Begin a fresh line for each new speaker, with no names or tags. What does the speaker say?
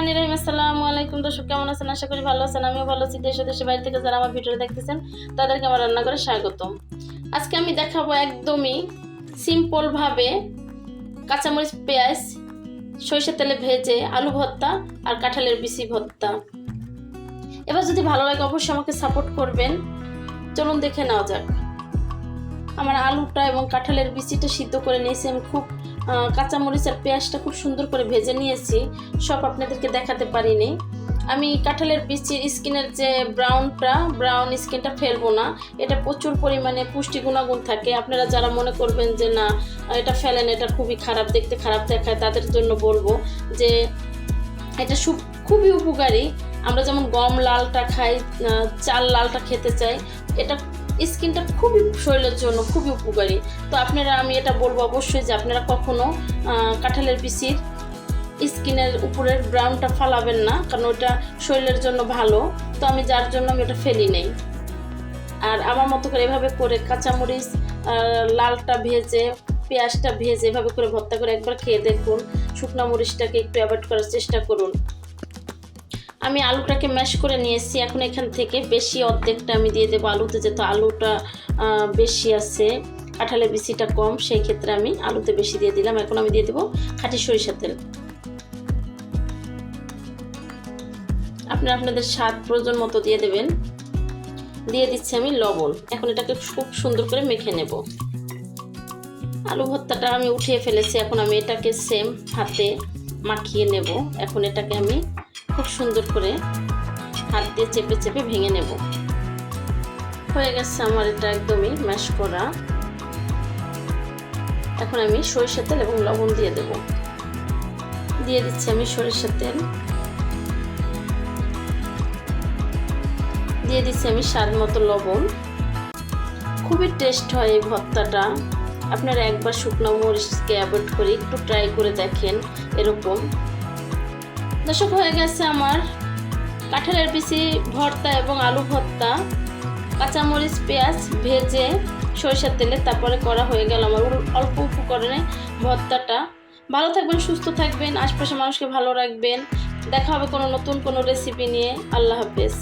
রহমান রহিম, আসসালামু আলাইকুম। দর্শক, কেমন আছেন? আশা করি ভালো আছেন। আমিও ভালো আছি। বাইরে থেকে যারা আমার ভিডিও দেখতেছেন, তাদেরকে আমার রান্না করে স্বাগতম। আজকে আমি দেখাবো একদমই সিম্পলভাবে কাঁচামরিচ, পেঁয়াজ, সরিষার তেলে ভেজে আলু ভর্তা আর কাঁঠালের বিচি ভর্তা। এবার যদি ভালো লাগে, অবশ্যই আমাকে সাপোর্ট করবেন। চলুন দেখে নেওয়া যাক। আমার আলুটা এবং কাঁঠালের বিচিটা সিদ্ধ করে নিয়েছি। আমি খুব কাঁচামরিচ আর পেঁয়াজটা খুব সুন্দর করে ভেজে নিয়েছি। সব আপনাদেরকে দেখাতে পারিনি। আমি কাঁঠালের বিচির স্কিনের যে ব্রাউনটা ব্রাউন স্কিনটা ফেলব না। এটা প্রচুর পরিমাণে পুষ্টি গুণাগুণ থাকে। আপনারা যারা মনে করবেন যে, না, এটা ফেলেন, এটা খুবই খারাপ, দেখতে খারাপ দেখায়, তাদের জন্য বলব যে, এটা সু- খুবই উপকারী। আমরা যেমন গম লালটা খাই চাল লালটা খেতে চাই, এটা স্কিনটা খুবই শরীরের জন্য খুবই উপকারী। তো আপনারা আমি এটা বলব অবশ্যই যে আপনারা কখনো আহ, কাঁঠালের বিচির স্কিনের উপরের ব্রাউনটা ফালাবেন না কারণ ওটা শরীরের জন্য ভালো। তো আমি যার জন্য আমি ওটা ফেলি নেই। আর আমার মতো করে এভাবে করে কাঁচামরিচ লালটা ভেজে পেঁয়াজটা ভেজে এভাবে করে ভর্তা করে একবার খেয়ে দেখুন। শুকনো মরিচটাকে একটু অ্যাভয়েড করার চেষ্টা করুন। আমি আলুটাকে ম্যাশ করে নিয়েছি এখন এখান থেকে বেশি অর্ধেকটা আমি দিয়ে দেবো আলুতে, যেহেতু আলুটা বেশি আছে, কাঁঠালের বিচিটা কম, সেই ক্ষেত্রে আমি আলুতে বেশি দিয়ে দিলাম। এখন আমি দিয়ে দেবো খাঁটি সরিষার তেল। আপনারা আপনাদের স্বাদ প্রয়োজন মতো দিয়ে দেবেন। দিয়ে দিচ্ছি আমি লবণ। এখন এটাকে খুব সুন্দর করে মেখে নেব। আলু ভর্তাটা আমি উঠিয়ে ফেলেছি। এখন আমি এটাকে সেম হাতে মাখিয়ে নেব। এখন এটাকে আমি খুব সুন্দর করে হাত দিয়ে চেপে চেপে ভেঙে নেব। হয়ে গেছে আমার এটা একদমই ম্যাশ করা। এখন আমি সরিষার তেল এবং লবণ দিয়ে দেব। দিয়ে দিচ্ছি আমি সরিষার তেল। দিয়ে দিচ্ছি আমি স্বাদ মতো লবণ। খুবই টেস্ট হয় এই ভর্তাটা। আপনারা একবার শুকনো মরিচকে অ্যাভয়েড করে একটু ট্রাই করে দেখেন, এরকম। দর্শক, হয়ে গেছে আমার কাঁঠালের বিচি ভর্তা এবং আলু ভর্তা। কাঁচামরিচ, পেঁয়াজ ভেজে সরিষার তেলে তারপরে করা হয়ে গেল আমার অল্প উপকরণে ভর্তাটা। ভালো থাকবেন, সুস্থ থাকবেন, আশপাশের মানুষকে ভালো রাখবেন। দেখা হবে কোনো নতুন কোনো রেসিপি নিয়ে। আল্লাহ হাফেজ।